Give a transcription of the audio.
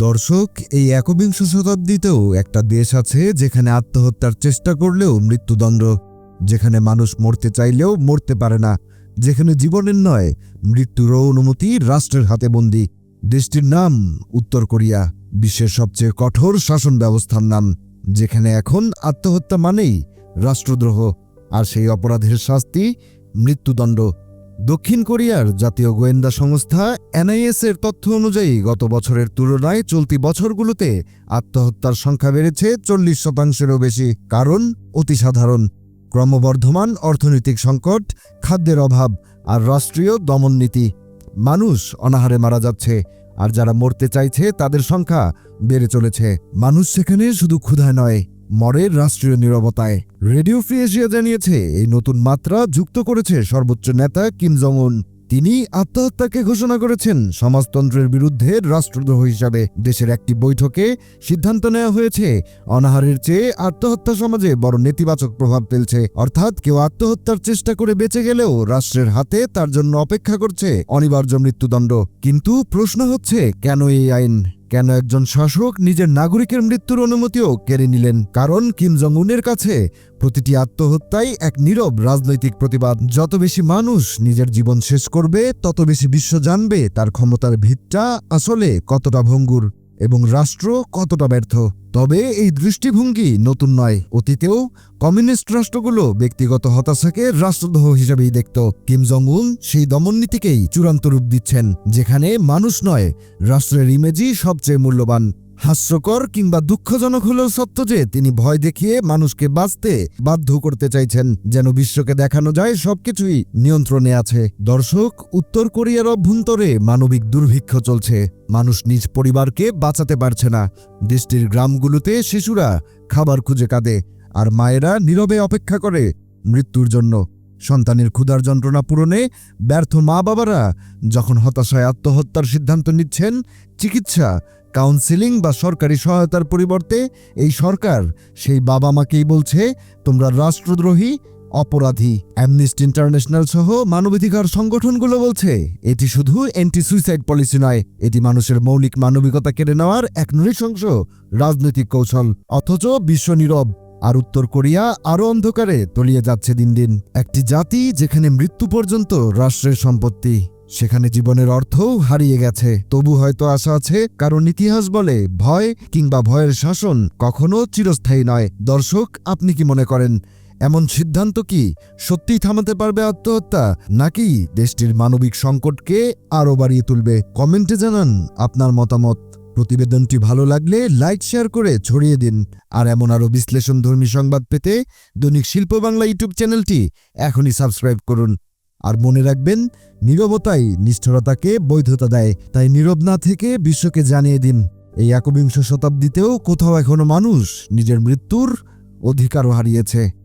দর্শক, এই একবিংশ শতাব্দীতেও একটা দেশ আছে যেখানে আত্মহত্যার চেষ্টা করলেও মৃত্যুদণ্ড, যেখানে মানুষ মরতে চাইলেও মরতে পারে না, যেখানে জীবনের নয় মৃত্যুরও অনুমতি রাষ্ট্রের হাতে বন্দী। দেশটির নাম উত্তর কোরিয়া, বিশ্বের সবচেয়ে কঠোর শাসন ব্যবস্থার নাম, যেখানে এখন আত্মহত্যা মানেই রাষ্ট্রদ্রোহ, আর সেই অপরাধের শাস্তি মৃত্যুদণ্ড। দক্ষিণ কোরিয়ার জাতীয় গোয়েন্দা সংস্থা এনআইএস এর তথ্য অনুযায়ী গত বছরের তুলনায় চলতি বছরগুলোতে আত্মহত্যার সংখ্যা বেড়েছে চল্লিশ শতাংশেরও বেশি, কারণ অতি সাধারণ। ক্রমবর্ধমান অর্থনৈতিক সংকট, খাদ্যের অভাব আর রাষ্ট্রীয় দমননীতি। মানুষ অনাহারে মারা যাচ্ছে, আর যারা মরতে চাইছে তাদের সংখ্যা বেড়ে চলেছে। মানুষ সেখানে শুধু ক্ষুধায় নয় মরে রাষ্ট্রীয় নীরবতায়। রেডিও ফ্রি এশিয়া জানিয়েছে, এই নতুন মাত্রা যুক্ত করেছে সর্বোচ্চ নেতা কিম জং উন তিনি আত্মহত্যাকে ঘোষণা করেছেন সমাজতন্ত্রের বিরুদ্ধে রাষ্ট্রদ্রোহ হিসাবে। দেশের একটি বৈঠকে সিদ্ধান্ত নেওয়া হয়েছে, অনাহারের চেয়ে আত্মহত্যা সমাজে বড় নেতিবাচক প্রভাব ফেলছে। অর্থাৎ কেউ আত্মহত্যার চেষ্টা করে বেঁচে গেলেও রাষ্ট্রের হাতে তার জন্য অপেক্ষা করছে অনিবার্য মৃত্যুদণ্ড। কিন্তু প্রশ্ন হচ্ছে, কেন এই আইন? কেন একজন শাসক নিজের নাগরিকের মৃত্যুর অনুমতিও কেড়ে নিলেন? কারণ কিম জং উনের কাছে প্রতিটি আত্মহত্যাই এক নীরব রাজনৈতিক প্রতিবাদ। যত বেশি মানুষ নিজের জীবন শেষ করবে, তত বেশি বিশ্ব জানবে তার ক্ষমতার ভিতটা আসলে কতটা ভঙ্গুর। এবং রাষ্ট্র কতটা ব্যর্থ? তবে এই দৃষ্টিভঙ্গি নতুন নয়। অতীতেও কমিউনিস্ট রাষ্ট্রগুলো ব্যক্তিগত হতাশাকে রাষ্ট্রদ্রোহ হিসেবেই দেখত। কিম জং উন সেই দমননীতিকেই চূড়ান্ত রূপ দিচ্ছেন, যেখানে মানুষ নয়, রাষ্ট্রের ইমেজই সবচেয়ে মূল্যবান। হাস্যকর কিংবা দুঃখজনক হলেও সত্য যে তিনি ভয় দেখিয়ে মানুষকে বাঁচতে বাধ্য করতে চাইছেন। যেন বিশ্বকে দেখানো যায়, সবকিছুই নিয়ন্ত্রণে আছে। দর্শক, উত্তর কোরিয়ার অভ্যন্তরে মানবিক দুর্ভিক্ষ চলছে। মানুষ নিজ পরিবারকে বাঁচাতে পারছে না। দেশটির গ্রামগুলোতে শিশুরা খাবার খুঁজে কাঁদে আর মায়েরা নীরবে অপেক্ষা করে মৃত্যুর জন্য। সন্তানের ক্ষুধার যন্ত্রণা পূরণে ব্যর্থ মা বাবারা যখন হতাশায় আত্মহত্যার সিদ্ধান্ত নিচ্ছেন, চিকিৎসা কাউন্সিলিং বা সরকারি সহায়তার পরিবর্তে এই সরকার সেই বাবা মাকেই বলছে, তোমরা রাষ্ট্রদ্রোহী, অপরাধী। অ্যামনিস্ট ইন্টারন্যাশনাল সহ মানবাধিকার সংগঠনগুলো বলছে, এটি শুধু অ্যান্টি সুইসাইড পলিসি নয়, এটি মানুষের মৌলিক মানবিকতা কেড়ে নেওয়ার এক নৃশংস রাজনৈতিক কৌশল, অথচ বিশ্ব নীরব। আর উত্তর কোরিয়া আরও অন্ধকারে তলিয়ে যাচ্ছে দিন দিন। একটি জাতি যেখানে মৃত্যু পর্যন্ত রাষ্ট্রের সম্পত্তি। সেখানে জীবনের অর্থও হারিয়ে গেছে। তবু হয়তো আশা আছে, কারণ ইতিহাস বলে ভয় কিংবা ভয়ের শাসন কখনো চিরস্থায়ী নয়। দর্শক, আপনি কি মনে করেন, এমন সিদ্ধান্ত কি সত্যিই থামাতে পারবে আত্মহত্যা, নাকি দেশটির মানবিক সংকটকে আরও বাড়িয়ে তুলবে? কমেন্টে জানান আপনার মতামত। প্রতিবেদনটি ভালো লাগলে লাইক, শেয়ার করে ছড়িয়ে দিন। আর এমন আরও বিশ্লেষণধর্মী সংবাদ পেতে দৈনিক শিল্প বাংলা ইউটিউব চ্যানেলটি এখনই সাবস্ক্রাইব করুন। আর মনে রাখবেন, নীরবতাই নিষ্ঠুরতাকে বৈধতা দেয়। তাই নীরব না থেকে বিশ্বকে জানিয়ে দিন। এই একবিংশ শতাব্দীতেও কোথাও এখনও মানুষ নিজের মৃত্যুর অধিকারও হারিয়েছে।